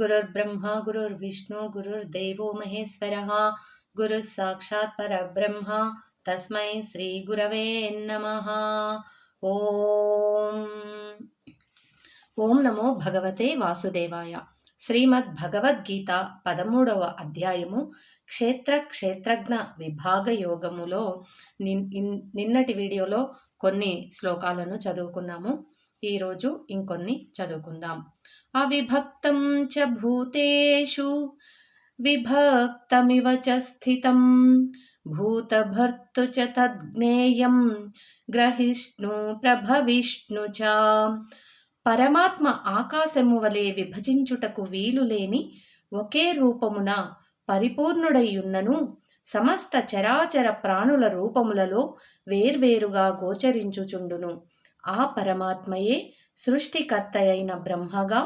गुरुर्ब्रह्मा गुरुर्विष्णु गुरुर्देवो महेश्वरः गुरुः साक्षात् परब्रह्म तस्मै श्रीगुरवे नमः ఓం ఓం నమో భగవతే వాసుదేవాయ శ్రీమద్ భగవద్గీత పదమూడవ అధ్యాయము క్షేత్ర క్షేత్రజ్ఞ విభాగ యోగములో నిన్నటి వీడియోలో కొన్ని శ్లోకాలను చదువుకున్నాము ఈరోజు ఇంకొన్ని చదువుకుందాం అవిభక్తం చ భూతేషు విభక్తమివ చ స్థితం. భూతభర్తు చ తద్జ్ఞేయం గ్రహిష్ణు ప్రభవిష్ణు చ. పరమాత్మ ఆకాశము వలె విభజించుటకు వీలు లేని ఒకే రూపమున పరిపూర్ణుడయ్యున్నను సమస్త చరాచర ప్రాణుల రూపములలో వేర్వేరుగా గోచరించుచుండును. ఆ పరమాత్మయే సృష్టికర్తయైన బ్రహ్మగా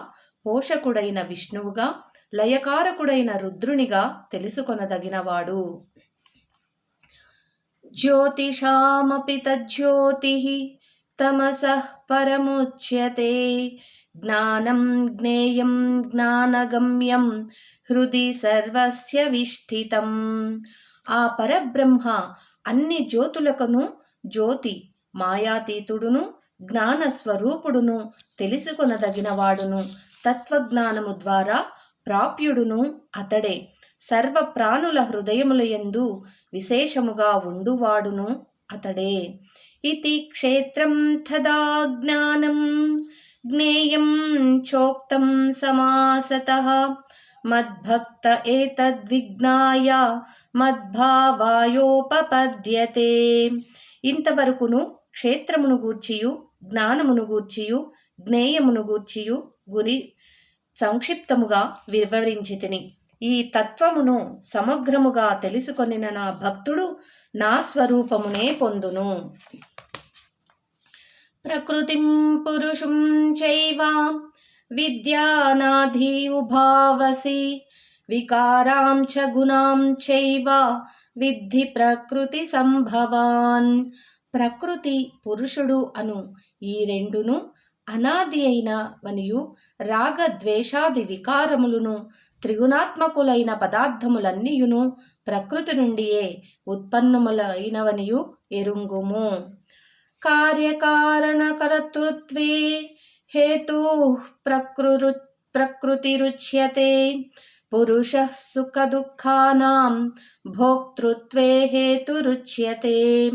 పోషకుడైన విష్ణువుగా లయకారకుడైన రుద్రునిగా తెలుసుకొనదగినవాడు. జ్యోతిషామపి తజ్జ్యోతి తమస పరముచ్యతే. జ్ఞానం జ్ఞేయం జ్ఞానగమ్యం హృది సర్వస్య విష్ఠితం. ఆ పరబ్రహ్మ అన్ని జ్యోతులకును జ్యోతి మాయాతీతుడును జ్ఞానస్వరూపుడును తెలుసుకొనదగినవాడును. తత్వజ్ఞానము ద్వారా ప్రాప్యుడును అతడే. సర్వ ప్రాణుల హృదయములయందు విశేషముగా ఉండువాడును అతడే. ఇది క్షేత్రం తదా జ్ఞానం జ్ఞేయం చోక్తం సమాసత. మద్భక్త ఏతద్విజ్ఞాయ మద్భావాయోపపద్యతే. ఇంతవరకును క్షేత్రమును గూర్చియు జ్ఞానమును గూర్చియు జ్ఞేయమును గూర్చియు గురి సంక్షిప్తముగా వివరించి తిని ఈ తత్వమును సమగ్రముగా తెలుసుకొనిన నా భక్తుడు నా స్వరూపమునే పొందును. ప్రకృతిం పురుషుం చైవ విద్యానాధి ఉభావసి వికారాం చ గుణాం చైవ విద్ధి ప్రకృతి సంభవాన్. ప్రకృతి పురుషుడు అను ఈ రెండును అనాది అయిన వనియు రాగద్వేషాది వికారములను త్రిగుణాత్మకులైన పదార్థములన్నీయును ప్రకృతి నుండియే ఉత్పన్నములైనవనియు ఎరుంగుము. కార్యకారణకర్తృత్వే హేతు ప్రకృరు ప్రకృతిరుచ్యతే పురుష సుఖ దుఃఖానాం భోక్తృత్వే హేతురుచ్యతే.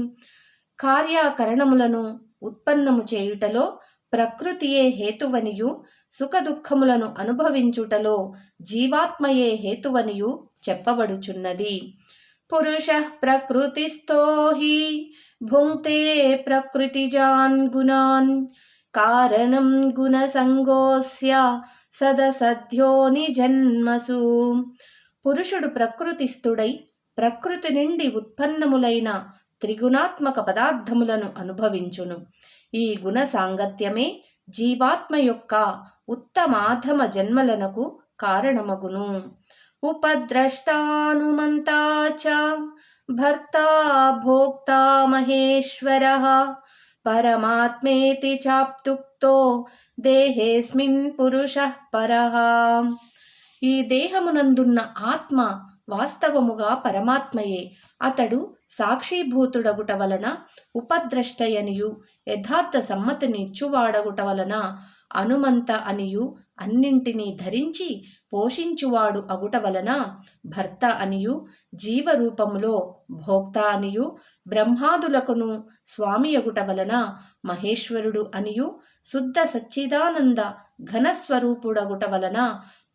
కార్యాకరణములను ఉత్పన్నము చేయుటలో ప్రకృతియే హేతువనియు సుఖదుఖములను అనుభవించుటలో జీవాత్మయే హేతువనియు చెప్పబడుచున్నది. పురుష ప్రకృతిస్థో హి భుంక్తే ప్రకృతిజాన్ గుణాన్ కారణం గుణసంగోస్య సదసధ్యోని జన్మసు పురుషుడు ప్రకృతిస్థుడై ప్రకృతి నుండి ఉత్పన్నములైన త్రిగుణాత్మక పదార్థములను అనుభవించును. ఈ గుణ సాంగత్యమే జీవాత్మ యొక్క ఉత్తమాధమ జన్మలనకు కారణమగును. ఉపద్రష్టానుమంతా చ భర్త భోక్తా మహేశ్వర పరమాత్మేతి చాప్తుక్తో దేహేస్మిన్ పురుష పర. ఈ దేహమునందున్న ఆత్మ వాస్తవముగా పరమాత్మయే. అతడు సాక్షీభూతుడగుట వలన ఉపద్రష్టయనియు యథార్థ సమ్మతినిచ్చువాడగుట వలన అనుమంత అనియు అన్నింటినీ ధరించి పోషించువాడు అగుట వలన భర్త అనియు జీవరూపములో భోక్త అనియు బ్రహ్మాదులకును స్వామి అగుట వలన మహేశ్వరుడు అనియు శుద్ధ సచ్చిదానంద ఘనస్వరూపుడగుట వలన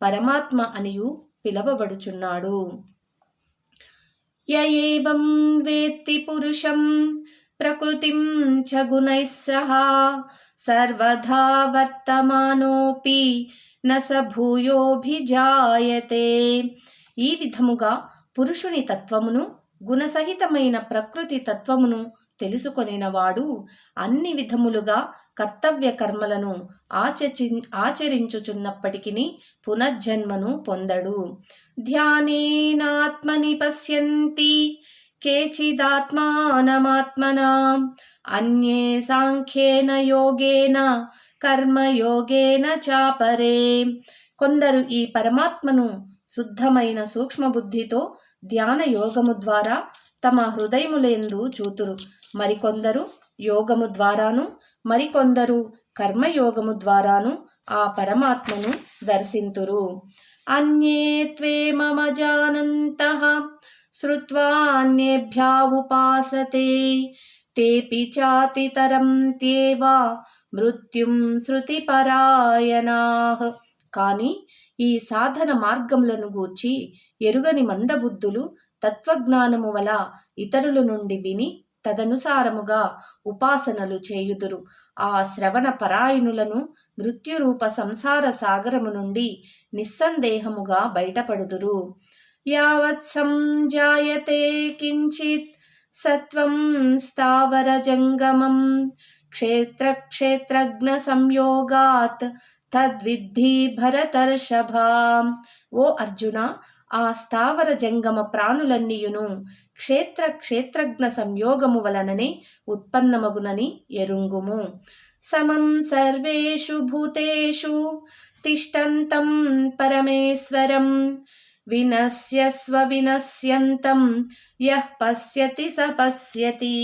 పరమాత్మ అనియు పిలవబడుచున్నాడు. యయేవం వేత్తి పురుషం ప్రకృతిం చ గుణైస్రః సర్వధా వర్తమానోపి నస భూయోభిజాయతే. ఈ విధముగా పురుషుని తత్వమును గుణసహితమైన ప్రకృతి తత్వమును తెలుసుకొనినవాడు అన్ని విధములుగా కర్తవ్య కర్మలను ఆచచి ఆచరించుచున్నప్పటికీ పునర్జన్మను పొందడు. ధ్యానేనాత్మని పశ్యంతి కేచిదాత్మానమాత్మన అన్యే సాంఖ్యేన యోగేన కర్మయోగేన చాపరే. కొందరు ఈ పరమాత్మను శుద్ధమైన సూక్ష్మబుద్ధితో ధ్యాన యోగము ద్వారా తమ హృదయములందు చూతురు. మరికొందరు యోగము ద్వారాను మరికొందరు కర్మయోగము ద్వారాను ఆ పరమాత్మను దర్శింతురు. అన్యే త్వే మమ జానంత శ్రుత్వా అన్యేభ్యా ఉపాసతే. తేపి చాతితరం త్యేవా మృత్యుం శృతిపరాయణా. కానీ ఈ సాధన మార్గములను గూర్చి ఎరుగని మందబుద్ధులు తత్వజ్ఞానము వల ఇతరుల నుండి విని తదనుసారముగా ఉపాసనలు చేయుదురు. ఆ శ్రవణ పరాయణులను మృత్యురూప సంసార సాగరము నుండి నిస్సందేహముగా బయటపడుదురు. యావత్ సంజాయతే కించిత్ సత్వం స్థావర జంగమం క్షేత్ర క్షేత్రజ్ఞ సంయోగాత్ తద్విద్ధి భరతర్షభా. ఓ అర్జున ఆ స్థావర జంగమ ప్రాణులన్నీయును క్షేత్ర క్షేత్రజ్ఞ సంయోగము వలననే ఉత్పన్నమగునని ఎరుంగుము. సమం సర్వేషు భూతేషు తిష్టంతం పరమేశ్వరం వినశ్యస్వ వినశ్యంతం యః పశ్యతి స పశ్యతి.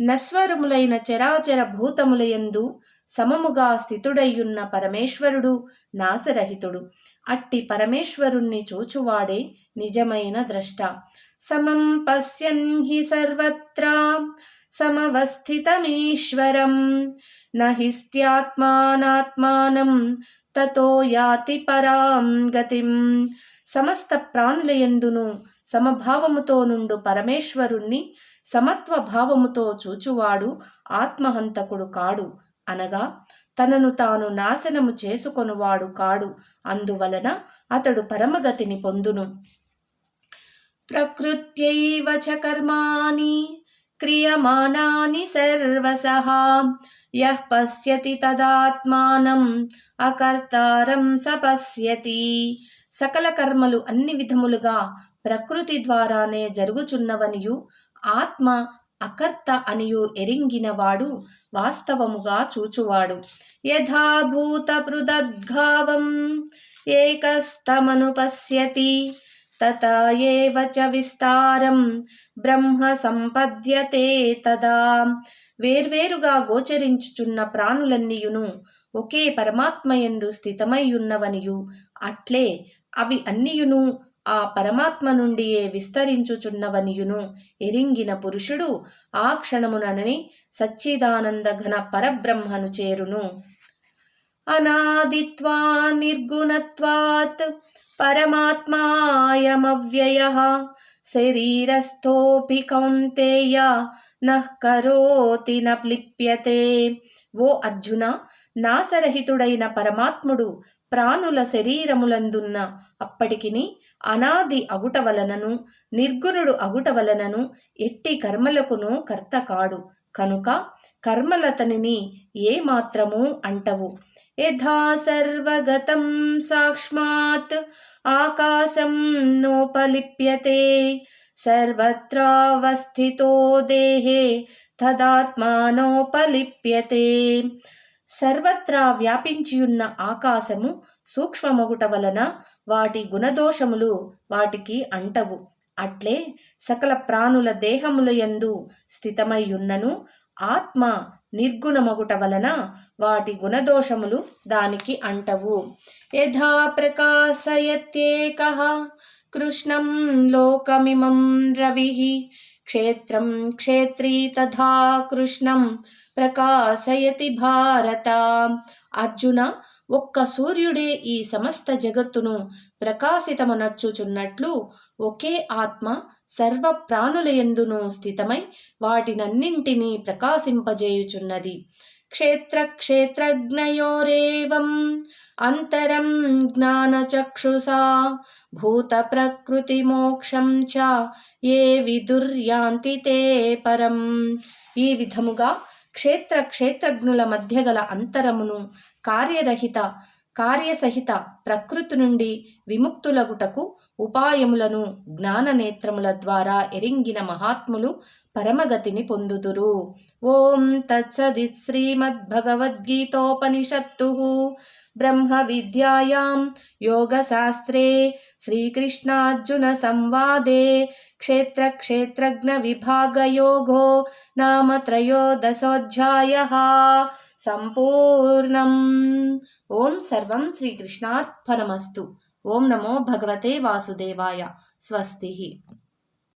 నస్వరములైన చరాచర భూతములయందు సమముగా స్థితుడయ్యున్న పరమేశ్వరుడు నాశరహితుడు. అట్టి పరమేశ్వరుణ్ణి చూచువాడే నిజమైన ద్రష్ట. సమం పశ్యన్ హి సర్వత్రా సమవస్థితమీశ్వరం. నహి స్త్యాత్మానాత్మానం తతో యాతి పరాం గతిం. సమస్త ప్రాణులయందును సమభావముతో నుండు పరమేశ్వరుణ్ణి సమత్వ భావముతో చూచువాడు ఆత్మహంతకుడు కాడు. అనగా తనను తాను నాశనము చేసుకొనువాడు కాడు అందువలన అతడు పరమగతిని పొందును. ప్రకృత్యైవ చ కర్మాణి క్రియమానాని సర్వసః యః పశ్యతి తదాత్మానం అకర్తారం స పశ్యతి సకల కర్మలు అన్ని విధములుగా ప్రకృతి ద్వారానే జరుగుచున్నవనియు ఆత్మ అకర్త అనియు ఎరింగినవాడు వాస్తవముగా చూచువాడు. యథాభూత పృదద్ఘావం ఏకస్తమను పశ్యతి తత చ విస్తారం బ్రహ్మ సంపద్యతే తదా. వేర్వేరుగా గోచరించుచున్న ప్రాణులన్నీయును ఒకే పరమాత్మయందు స్థితమైయున్నవనియు అట్లే అవి అన్నియును ఆ పరమాత్మ నుండియే విస్తరించుచున్నవనియును ఎరింగిన పురుషుడు ఆ క్షణమునని సచ్చిదానంద ఘన పరబ్రహ్మను చేరును. అనాదిత్వా నిర్గుణత్వాత్ పరమాత్మాయమవ్యయ. శరీరస్థోపి కౌంతేయ నోతి నప్లిప్యతే. ఓ అర్జున నాసరహితుడైన పరమాత్ముడు ప్రాణుల శరీరములందున్న అప్పటికిని అనాది అగుట వలనను నిర్గుణుడు అగుట వలనను ఎట్టి కర్మలకును కర్త కాడు. కనుక కర్మలతనిని ఏమాత్రము అంటవు. యథా సర్వగతం సాక్ష్మాత్ ఆకాశం నోపలిప్యతే సర్వత్రావస్థితో దేహే తదాత్మానోపలిప్యతే. సర్వత్రా వ్యాపించియున్న ఆకాశము సూక్ష్మమగుట వలన వాటి గుణదోషములు వాటికి అంటవు. అట్లే సకల ప్రాణుల దేహముల యందు స్థితమైయున్నను ఆత్మ నిర్గుణమగుట వలన వాటి గుణదోషములు దానికి అంటవు. యథా ప్రకాశయత్యేక కృష్ణం లోకమిమం రవి క్షేత్రం క్షేత్రీ తథా కృష్ణం ప్రకాశయతి భారత. అర్జున ఒక్క సూర్యుడే ఈ సమస్త జగత్తును ప్రకాశితమనర్చుచున్నట్లు ఒకే ఆత్మ సర్వ ప్రాణులయందును స్థితమై వాటినన్నింటినీ ప్రకాశింపజేయుచున్నది. క్షేత్ర క్షేత్రజ్ఞయోరేవం అంతరం జ్ఞానచక్షుషా భూత ప్రకృతి మోక్షం చ ఏ విదుర్యాంతి తే పరం. ఈ విధముగా క్షేత్ర క్షేత్రజ్ఞుల మధ్య గల అంతరమును కార్యరహిత కార్యసహిత ప్రకృతి నుండి విముక్తులగుటకు ఉపాయములను జ్ఞాననేత్రముల ద్వారా ఎరింగిన మహాత్ములు పరమగతిని పొందుదురు ఓం తత్సదిత్ శ్రీమద్భగవద్గీతోపనిషత్తు బ్రహ్మ విద్యాయాం యోగశాస్త్రే శ్రీకృష్ణార్జున సంవాదే క్షేత్రక్షేత్రజ్ఞ విభాగయోగో నామ త్రయోదశోऽధ్యాయ సంపూర్ణం. ఓం సర్వం శ్రీకృష్ణార్పణమస్తు. ఓం నమో భగవతే వాసుదేవాయ. స్వస్తి.